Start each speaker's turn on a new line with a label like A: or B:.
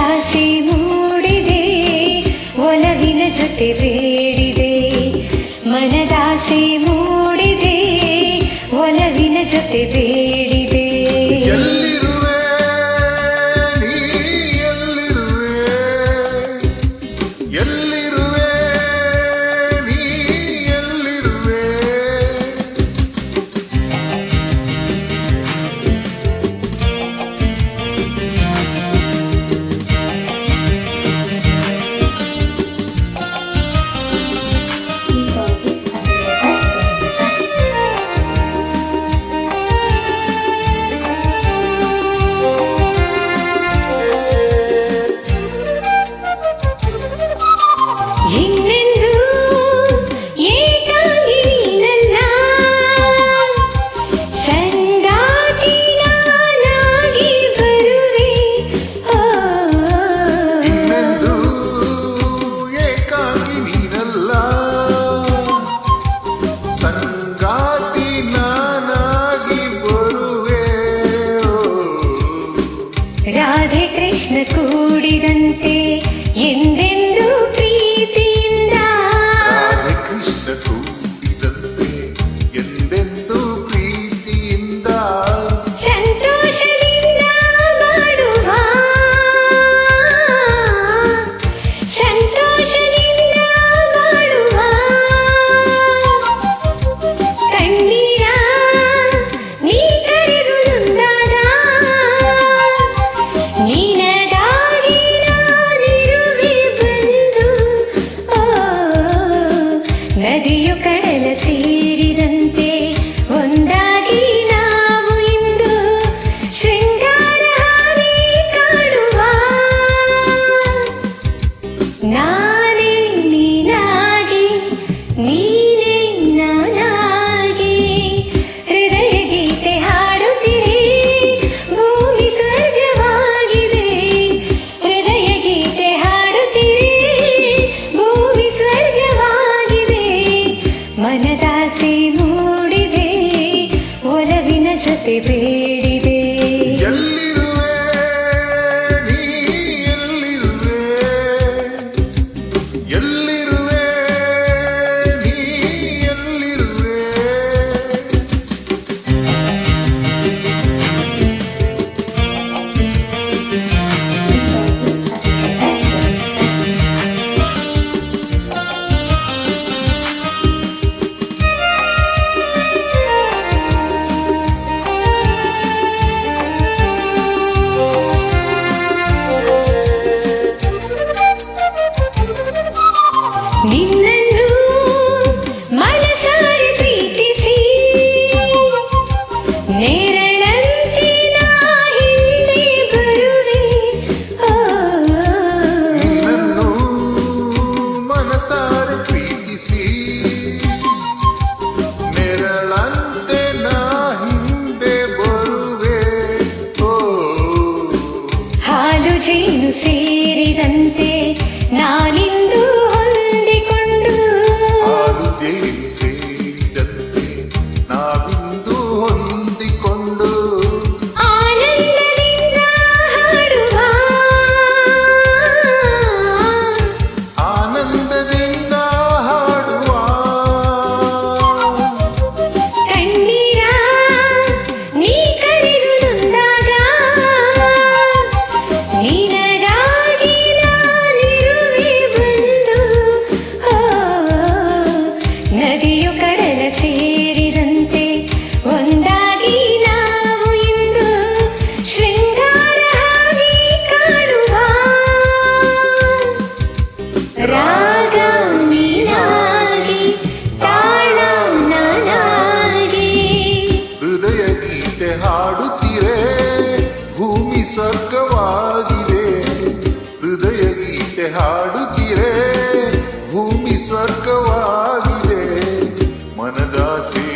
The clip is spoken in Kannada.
A: ನಿರಾಸೆ ಮೂಡಿದೆ ಒಲವಿನ ಜೊತೆ ಬೇಡಿದೆ. ಮನದಾಸೆ ಮೂಡಿದೆ ಒಲವಿನ ಜೊತೆ ಬೇಡಿ you can చేను సే ರಾಗ ತಾಳ ನನಗೆ
B: ಹೃದಯ ಗೀತೆ ಹಾಡುತ್ತಿರೆ ಭೂಮಿ ಸ್ವರ್ಗವಾಗಿದೆ ಹೃದಯ ಗೀತೆ ಹಾಡುತ್ತಿರೆ ಭೂಮಿ ಸ್ವರ್ಗವಾಗಿದೆ ಮನದಾಸೆ